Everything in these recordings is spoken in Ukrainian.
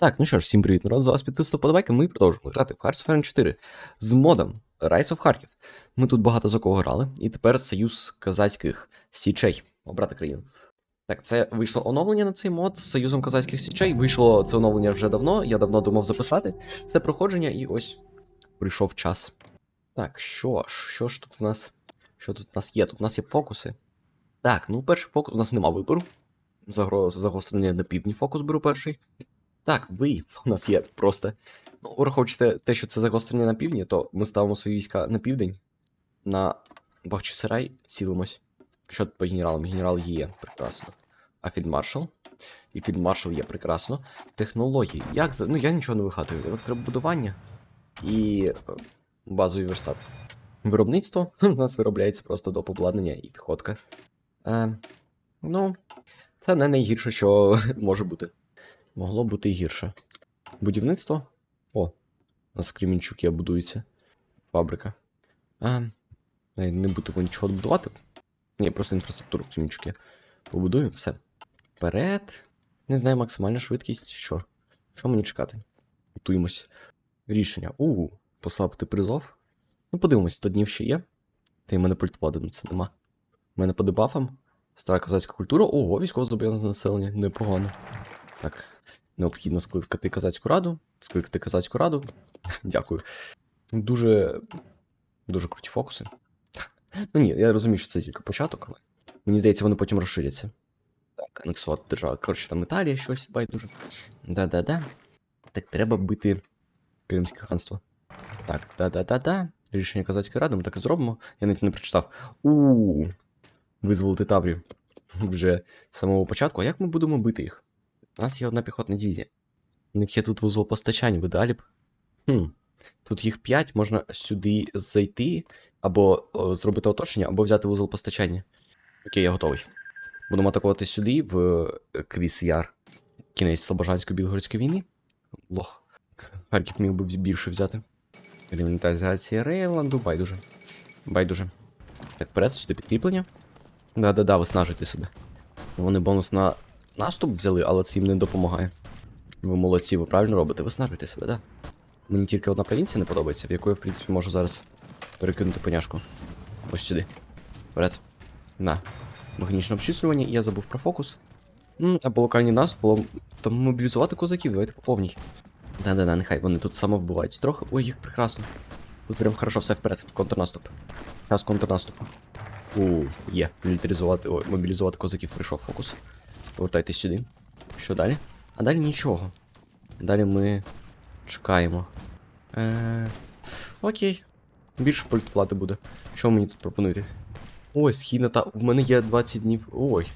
Так, ну що ж, всім привіт, народ, з вас підписано подобайка, ми продовжуємо грати в Hearts of Iron 4 з модом Rise of Kharkiv. Ми тут багато за кого грали, і тепер союз казацьких січей, обрати країну. Так, це вийшло оновлення на цей мод з союзом казацьких січей. Вийшло це оновлення вже давно, я давно думав записати. Це проходження, і ось прийшов час. Так, що ж, що ж тут в нас? Що тут в нас є? Тут в нас є фокуси. Так, ну перший фокус, у нас нема вибору. Загро... Загострення на півдні фокус беру перший. Так, ви у нас є просто. Ну, враховуючи те- що це загострення на півдні, то ми ставимо свої війська на південь, на Бахчисарай цілимось. Що по генералам? Генерал є прекрасно. А фільдмаршал? І фільдмаршал є прекрасно. Технології. Як за. Ну я нічого не вигадую. Електробудування і е, базовий верстат. Виробництво. У нас виробляється просто доп. обладнання і піхотка. Е, ну, це не найгірше, що може бути. Могло бути гірше. Будівництво. О, у нас в Кремінчукі будується фабрика. А, не будемо нічого будувати. Ні, просто інфраструктуру в Кремінчукі. Побудую, все. Вперед. Не знаю, максимальна швидкість. Що? Що мені чекати? Готуємось. Рішення. У, послабити призов. Ну, подивимось, 100 днів ще є. Та й мене пультвлади на це нема. У мене по дебафам. Стара казацька культура. Ого, військово зобов'язане населення. Непогано. Так, необхідно скликати казацьку раду. Скликати казацьку раду. Дякую. Дуже. Дуже круті фокуси. Ну ні, я розумію, що це тільки початок, але мені здається, вони потім розширяться. Так, анексувати держава. Коротше, там Італія щось байдуже. Да-да-да. Так треба бити Кримське ханство. Так, да-да-да-да. Рішення казацької ради ми так і зробимо. Я навіть не прочитав. у Визволити Таврію. Вже з самого початку. А як ми будемо бити їх? У нас є одна піхотна дивізія. У них є тут вузол постачань, ви далі б. Хм. Тут їх 5, можна сюди зайти, або о, зробити оточення, або взяти вузол постачання. Окей, я готовий. Будемо атакувати сюди, в е, Квіс-Яр. Кінець Слобожансько-Білгородської війни. Лох. Харків міг би більше взяти. Елементаризація Рейланду, байдуже. Байдуже. Так, вперед, сюди підкріплення. Да-да-да, виснажуйте себе. Вони бонус на наступ взяли, але це їм не допомагає. Ви молодці, ви правильно робите, виснажуйте себе, да? Мені тільки одна провінція не подобається, в яку я, в принципі, можу зараз перекинути поняшку. Ось сюди. Вперед. На. Механічне обчислювання, я забув про фокус. М, або локальний наступ, або там мобілізувати козаків, давайте по повній. Да-да-да, нехай вони тут самовбиваються трохи. Ой, їх прекрасно. Тут прям хорошо все вперед. Контрнаступ. Зараз контрнаступ. У, є. Мілітаризувати, ой, мобілізувати козаків прийшов фокус. Повертайтесь сюди. Що далі? А далі нічого. Далі ми чекаємо. Е... Окей. Більше пультвлади буде. Що мені тут пропонуєте? Ой, східна та. В мене є 20 днів. Ой.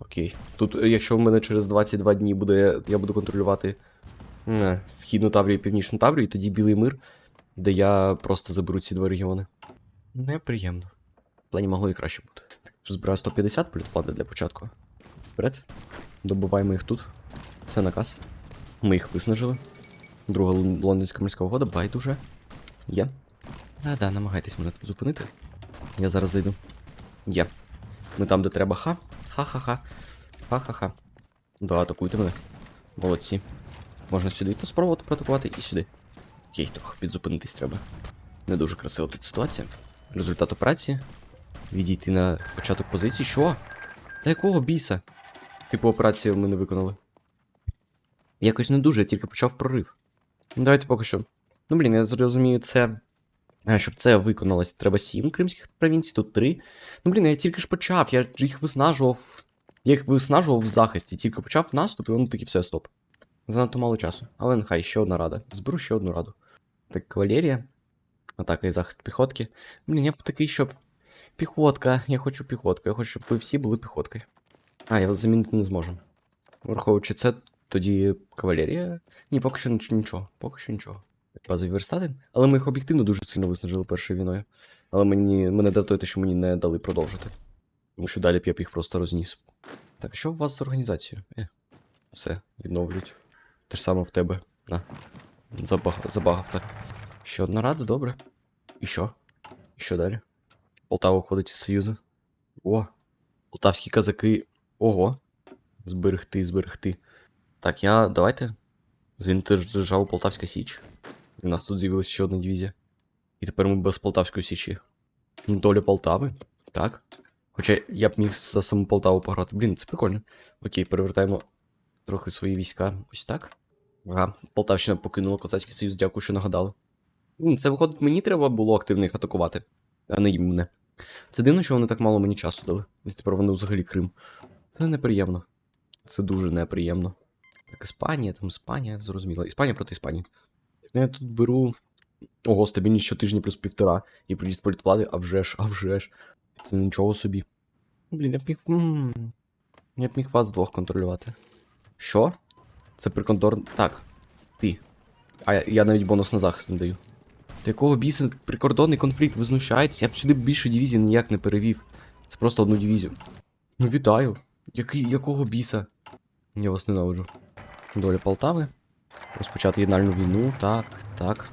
Окей. Тут, е, якщо в мене через 22 дні буде. Я буду контролювати е, східну Таврію і північну Таврію, і тоді білий мир, де я просто заберу ці два регіони. Неприємно. В плані могло і краще бути. Збираю 150 політфлади для початку. Вперед. Добуваємо їх тут. Це наказ. Ми їх виснажили. Друга лон- лондонська морська угода, байдуже. Є. Да-да, намагайтесь мене тут зупинити. Я зараз зайду. Є. Ми там, де треба ха. Ха-ха-ха. Ха-ха-ха. Да, атакуйте мене. Молодці. Можна сюди спробувати проатакувати і сюди. Окей, трохи підзупинитись треба. Не дуже красива тут ситуація. Результат операції. Відійти на початок позиції. Що? Та якого біса? Типу операцію ми не виконали. Якось не дуже, я тільки почав прорив. Ну, давайте поки що. Ну, блін, я зрозумію, це. А, щоб це виконалось, треба сім кримських провінцій, тут три. Ну, блін, я тільки ж почав, я їх виснажував. Я їх виснажував в захисті, тільки почав наступ, і воно таки все, стоп. Занадто мало часу. Але нехай ще одна рада. Зберу ще одну раду. Так, кавалерія. Атака і захист піхотки. Блін, я б такий, щоб. Піхотка, я хочу піхотку, я хочу, щоб ви всі були піхоткою. А, я вас замінити не зможу. Враховуючи це, тоді кавалерія. Ні, поки що нічого, поки що нічого. Базові верстати. Але ми їх об'єктивно дуже сильно виснажили першою війною. Але мені мене дратує те, що мені не дали продовжити. Тому що далі б я б їх просто розніс. Так, що у вас з організацією? Е, все, відновлюють. Те ж саме в тебе. На. Забаг... Забагав так. Ще одна рада, добре. І що? І що далі? Полтава входить із Союзу. О, полтавські казаки. Ого. Зберегти, зберегти. Так, я. Давайте. Звільнити державу Полтавська Січ. В нас тут з'явилася ще одна дивізія. І тепер ми без Полтавської Січі. Ну, Доля Полтави, так. Хоча я б міг за саму Полтаву пограти. Блін, це прикольно. Окей, перевертаємо трохи свої війська. Ось так. Ага, Полтавщина покинула Козацький Союз, дякую, що нагадали. Це виходить, мені треба було активно їх атакувати, а не їм мене. Це дивно, що вони так мало мені часу дали. І тепер вони взагалі Крим. Це неприємно. Це дуже неприємно. Так, Іспанія, там Іспанія, зрозуміло. Іспанія проти Іспанії. Я тут беру. Ого, стабільність щотижні плюс півтора. І приїзд політвлади, а вже ж, а вже ж. Це нічого собі. Блін, я б міг. Я б міг вас двох контролювати. Що? Це приконтор. Так. Ти. А я, я навіть бонус на захист не даю. Та якого біса прикордонний конфлікт, ви знущаєтесь? Я б сюди більше дивізій ніяк не перевів. Це просто одну дивізію. Ну вітаю. Який, якого біса? Я вас ненавиджу. Доля Полтави. Розпочати єднальну війну. Так, так.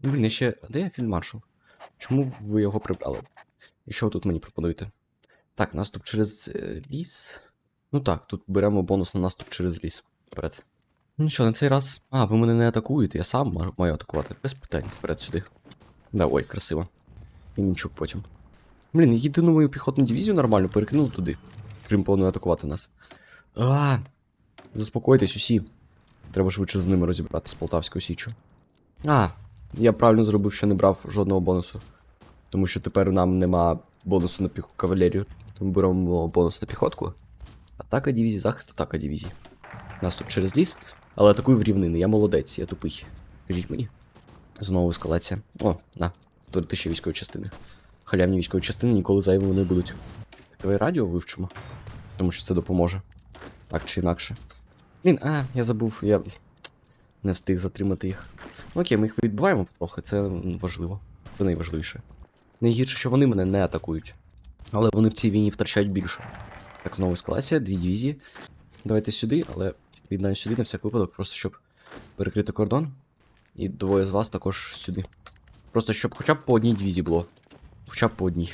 Ну, Блін, я ще. Де фільмаршал? Чому ви його прибрали? І що ви тут мені пропонуєте? Так, наступ через е, ліс. Ну так, тут беремо бонус на наступ через ліс. Вперед. Ну що, на цей раз. А, ви мене не атакуєте, я сам маю атакувати. Без питань, вперед сюди. Да, ой, красиво. І нічок потім. Блін, єдину мою піхотну дивізію нормально перекинули туди. Крім планує атакувати нас. А, заспокойтесь усі. Треба швидше з ними розібратися з Полтавською Січчю. А, я правильно зробив, що не брав жодного бонусу. Тому що тепер нам нема бонусу на піх... кавалерію. Тому беремо бонус на піхотку. Атака дивізії, захист, атака дивізії. Наступ через ліс, але атакую в рівнини. Я молодець, я тупий. Кажіть мені. Знову ескалація. О, на, створити ще військові частини. Халявні військові частини ніколи зайвими не будуть. Давай радіо вивчимо, тому що це допоможе. Так чи інакше. Блін, а, я забув, я не встиг затримати їх. Ну окей, ми їх відбиваємо трохи, це важливо. Це найважливіше. Найгірше, що вони мене не атакують. Але вони в цій війні втрачають більше. Так, знову ескалація, дві дивізії. Давайте сюди, але приєднаю сюди на всяк випадок, просто щоб перекрити кордон. І двоє з вас також сюди. Просто щоб хоча б по одній дивізії було. Хоча б по одній.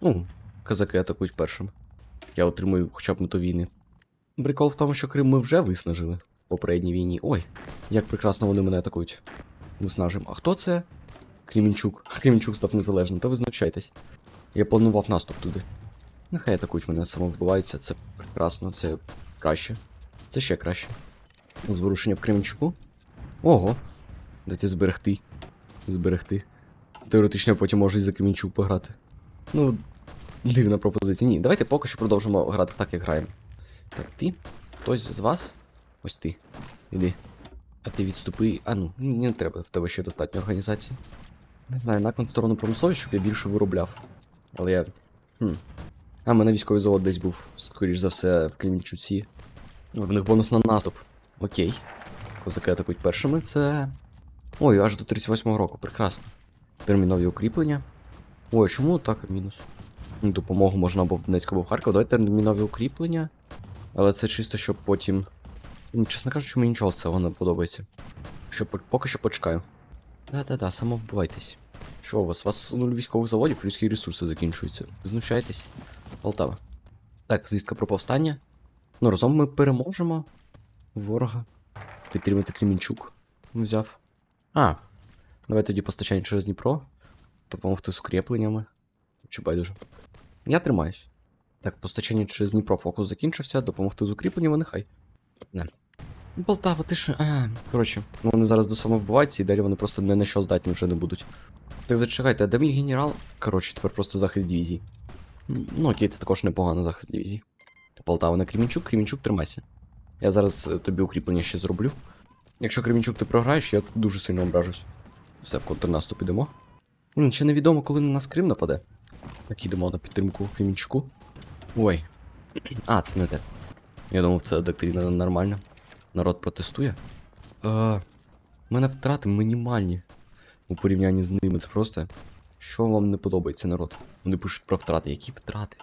Ну, казаки атакують першим. Я отримую хоча б мету війни. Прикол в тому, що Крим ми вже виснажили в попередній війні. Ой, як прекрасно вони мене атакують. Виснажимо. А хто це? Кремінчук. Кремінчук став незалежним, то ви знущайтесь. Я планував наступ туди. Нехай атакують мене, самовбиваються, це прекрасно, це краще. Це ще краще. Зворушення в Кременчуку. Ого. Дайте зберегти. Зберегти. Теоретично потім можуть за Кремінчук пограти. Ну, дивна пропозиція. Ні, давайте поки що продовжимо грати так, як граємо. Так, ти? Хтось з вас? Ось ти. Іди. А ти відступи. А ну, не треба, в тебе ще достатньо організації. Не знаю, в сторону промисловість, щоб я більше виробляв. Але я. Хм. А, мене військовий завод десь був, скоріш за все, в Кремінчуці. Ну, В них бонус на наступ. Окей. Козаки атакують першими. Це. Ой, аж до 38-го року, прекрасно. Термінові укріплення. Ой, чому так мінус? Допомогу можна або в Донецьку, або в Харків. Давайте термінові укріплення. Але це чисто, щоб потім. Ну, Чесно кажучи, мені нічого цього не подобається. Що поки що почекаю. Да-да-да, самовбивайтесь. Що у вас? У вас нуль військових заводів, людські ресурси закінчуються. Ви? Полтава. Так, звістка про повстання. Ну, разом ми переможемо ворога. Підтримати Кремінчук. Взяв. А. Давай тоді постачання через Дніпро. Допомогти з укріпленнями. Чи байдуже. Я тримаюсь. Так, постачання через Дніпро фокус закінчився, допомогти з укріпленнями, нехай. Не. Полтава, ти ж. А, коротше, вони зараз до самовбиваються і далі вони просто не на що здатні вже не будуть. Так зачекайте, а де мій генерал? Коротше, тепер просто захист дивізії. Ну, окей, це також непогано захист дивізії. Полтава на Кремінчук, Кремінчук, тримайся. Я зараз е, тобі укріплення ще зроблю. Якщо Кремінчук ти програєш, я дуже сильно ображусь. Все, в контрнаступ ідемо. Ще невідомо, коли на нас Крим нападе. Так, йдемо на підтримку Кремінчуку. Ой. А, це не те. Я думав, це доктрина нормальна. Народ протестує. У мене втрати мінімальні у порівнянні з ними. Це просто. Що вам не подобається, народ? Вони пишуть про втрати. Які втрати?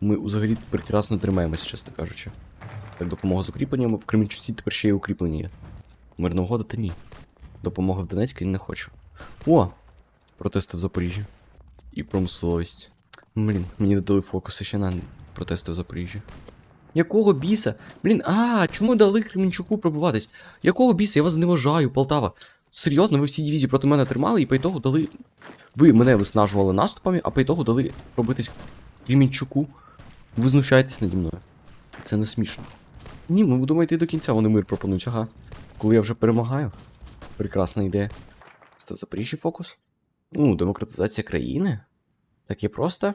Ми взагалі прекрасно тримаємося, чесно кажучи. Так, допомога з укріпленнями. В Кременчуці тепер ще є укріплення. є. Мирна угода та ні. Допомога в Донецькій не хочу. О! Протести в Запоріжжі. І промисловість. Блін, мені додали фокуси ще на протести в Запоріжжі. Якого біса? Блін, а, чому дали Кременчуку пробиватись? Якого біса? Я вас зневажаю, Полтава. Серйозно, ви всі дивізії проти мене тримали і по ітогу дали. Ви мене виснажували наступами, а по ітогу дали пробитись Кременчуку. Ви знущаєтесь наді мною. Це не смішно. Ні, ми будемо йти до кінця, вони мир пропонують, ага. Коли я вже перемагаю. Прекрасна ідея. Це Запоріжжя фокус? Ну, демократизація країни? Так є просто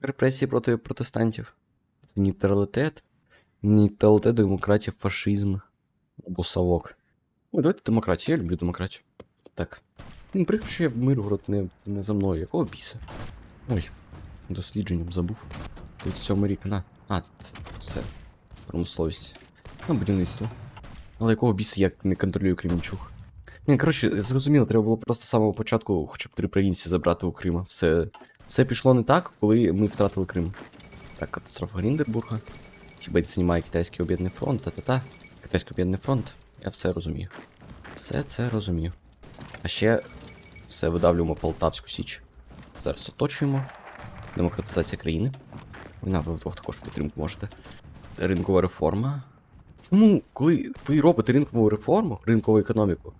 репресії проти протестантів. Нейтралітет. Нейтралітет, демократія, фашизм. Або совок. Ой, давайте демократію, я люблю демократію. Так. Ну, прикро, що я Миргород не, не за мною. Якого біса? Ой, дослідженням забув. Тут сьомий рік, на. А, це, це промисловість. На будівництво. Але якого біса я не контролюю Кремінчуг? Ні, коротше, зрозуміло, треба було просто з самого початку хоча б три провінції забрати у Крима. Все, все пішло не так, коли ми втратили Крим. Так, катастрофа Гріндербурга. Тібет знімає Китайський об'єднаний фронт, та-та-та. Китайський об'єднаний фронт. Я все розумію. Все це розумію. А ще все видавлюємо Полтавську Січ. Зараз оточуємо. Демократизація країни. Війна, ви вдвох також підтримку можете. Ринкова реформа. Чому, коли ви робите ринкову реформу, ринкову економіку,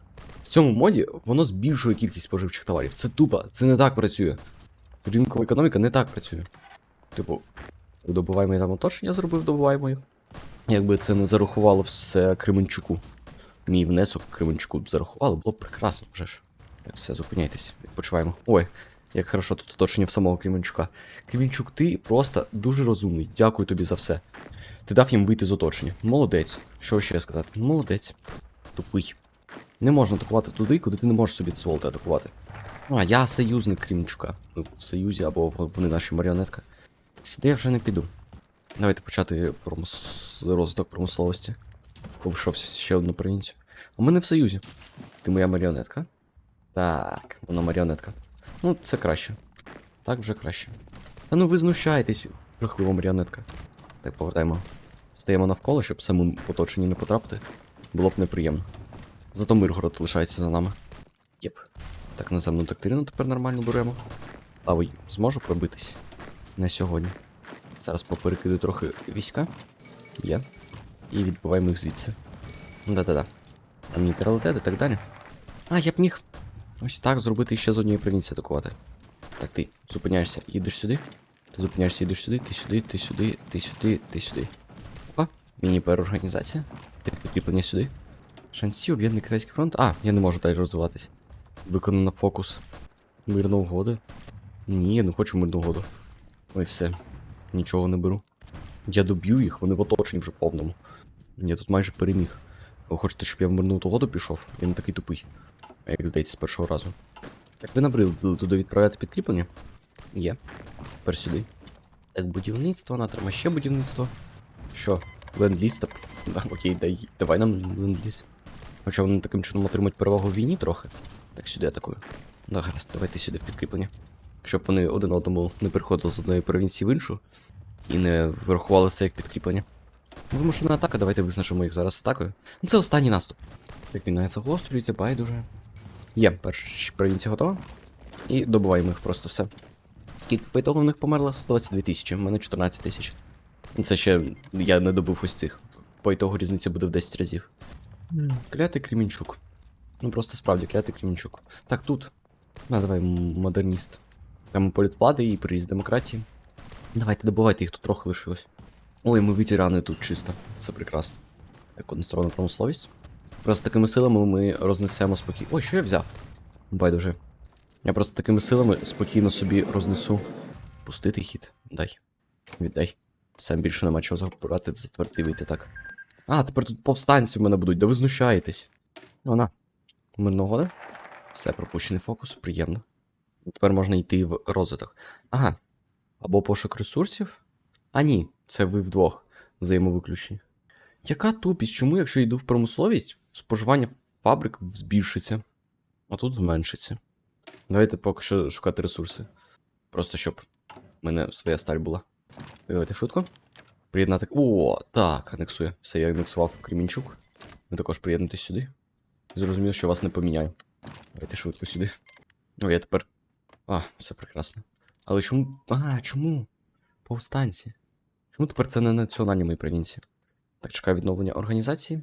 цьому моді воно збільшує кількість споживчих товарів. Це тупо, це не так працює. Ринкова економіка не так працює. Типу, добуваємо там ото, що я зробив, добуваємо їх. Якби це не зарахувало все Кременчуку. Мій внесок Кременчуку б зарахували, було б прекрасно вже ж. Все, зупиняйтесь, відпочиваємо. Ой, як хорошо тут оточення в самого Кременчука. Кременчук, ти просто дуже розумний. Дякую тобі за все. Ти дав їм вийти з оточення. Молодець. Що ще сказати? Молодець. Тупий. Не можна атакувати туди, куди ти не можеш собі дозволити атакувати. А, я союзник Кремчука. Ми в союзі або вони наші маріонетка. Сюди я вже не піду. Давайте почати промис... розвиток промисловості. Повийшовся ще одну провінцію. А ми не в союзі. Ти моя маріонетка. Так, вона маріонетка. Ну, це краще. Так вже краще. Та ну ви знущаєтесь, брехлива маріонетка. Так, повертаємо. Стаємо навколо, щоб самим оточенні не потрапити. Було б неприємно. Зато Миргород лишається за нами. Єп. Так, наземну доктрину тепер нормально беремо. А ой, зможу пробитись на сьогодні. Зараз поперекидаю трохи війська. Є. І відбиваємо їх звідси. Да-да-да. Там нейтралітет і так далі. А, я б міг ось так зробити ще з однієї провінції атакувати. Так, ти зупиняєшся, їдеш сюди. Ти зупиняєшся, їдеш сюди, ти сюди, ти сюди, ти сюди, ти сюди. Опа, міні-переорганізація. Ти підкріплення сюди. Шансі, об'єднаний китайський фронт. А, я не можу далі розвиватись. Виконано фокус. Мирна угода. Ні, я не хочу мирну угоду. Ой, все. Нічого не беру. Я доб'ю їх, вони в оточенні вже повному. Я тут майже переміг. Ви хочете, щоб я в мирну угоду пішов? Я не такий тупий. Як здається, з першого разу. Так ви набрили туди відправляти підкріплення? Є. Тепер сюди. Так, будівництво, натрима ще будівництво. Що? Ленд-ліз? Да, окей, дай, давай нам ленд-ліз. Хоча вони таким чином отримують перевагу в війні трохи. Так, сюди атакую. Да, гаразд, давайте сюди в підкріплення. Щоб вони один одному не переходили з одної провінції в іншу і не врахували це як підкріплення. Вимушена атака, давайте визначимо їх зараз атакою. Ну, Це останній наступ. Так війна загострюється, байдуже. Є, перша провінція готова. І добиваємо їх просто все. Скільки по в них померло? 122 тисячі, в мене 14 тисяч. Це ще я не добив ось цих. По ітогу різниця буде в 10 разів. Клятий Кремінчук. Ну просто справді клятий Кремінчук. Так, тут. На, давай, модерніст. Там політвлади і приїзд демократії. Давайте добивайте їх тут трохи лишилось. Ой, ми ветерани тут чисто. Це прекрасно. Так, односторонна промисловість. Просто такими силами ми рознесемо спокійно. Ой, що я взяв? Байдуже. Я просто такими силами спокійно собі рознесу. Пустити хід. Дай. Віддай. Сам більше нема чого забирати, затвердивити так. А, тепер тут повстанці в мене будуть, да ви знущаєтесь. Вона. Мирна угода. Все, пропущений фокус, приємно. Тепер можна йти в розвиток. Ага. Або пошук ресурсів. А ні, це ви вдвох взаємовиключені. Яка тупість? Чому, якщо йду в промисловість, споживання фабрик збільшиться, а тут зменшиться? Давайте поки що шукати ресурси. Просто щоб в мене своя сталь була. Давайте шутку. Приєднати. О, так, анексує. Все, я анексував Кремінчук. Ви також приєднуйтесь сюди. Зрозумів, що вас не поміняю. Давайте швидко сюди. О, я тепер. А, все прекрасно. Але чому. А, чому? Повстанці. Чому тепер це не національні мої провінції? Так, чекаю відновлення організації.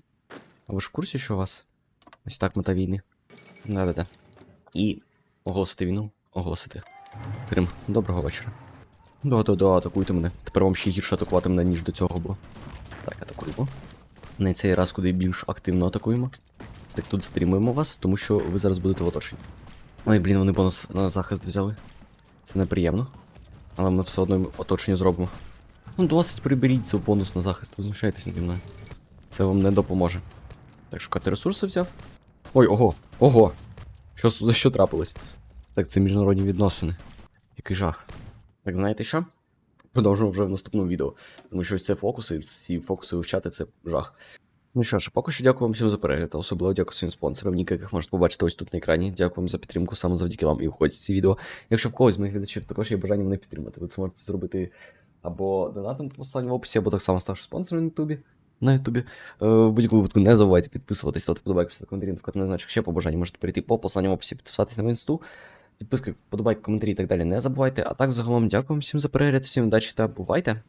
А ви ж в курсі, що у вас? Ось так мета війни. Да-да-да. І оголосити війну, оголосити. Крим, доброго вечора. Да-да-да, атакуйте мене. Тепер вам ще гірше атакувати мене, ніж до цього було. Так, атакуємо. На цей раз куди більш активно атакуємо. Так тут стримуємо вас, тому що ви зараз будете в оточенні. Ой, блін, вони бонус на захист взяли. Це неприємно. Але ми все одно оточення зробимо. Ну, досить приберіть цей бонус на захист, ви знущаєтесь наді мною. Це вам не допоможе. Так, шукати ресурси взяв. Ой, ого, ого! Що, с- що трапилось? Так, це міжнародні відносини. Який жах. Так, знаєте що? Продовжимо вже в наступному відео. Тому що ось це фокуси, ці фокуси вивчати це жах. Ну що ж, поки що дякую вам всім за перегляд, особливо дякую своїм спонсорам, яких можете побачити ось тут на екрані. Дякую вам за підтримку, саме завдяки вам і входять ці відео. Якщо в когось з моїх глядачів також є бажання мене підтримати, ви це можете зробити або донатом по посиланню в описі, або так само ставши спонсором на Ютубі. На Ютубі. Е, в будь-якому випадку не забувайте підписуватись, ставити подобайку, писати коментарі, на значок ще по бажанню можете перейти по посиланню в описі, підписатись на мою інсту. Підписки, вподобайки, коментарі і так далі не забувайте. А так, загалом, дякую всім за перегляд, всім удачі та бувайте!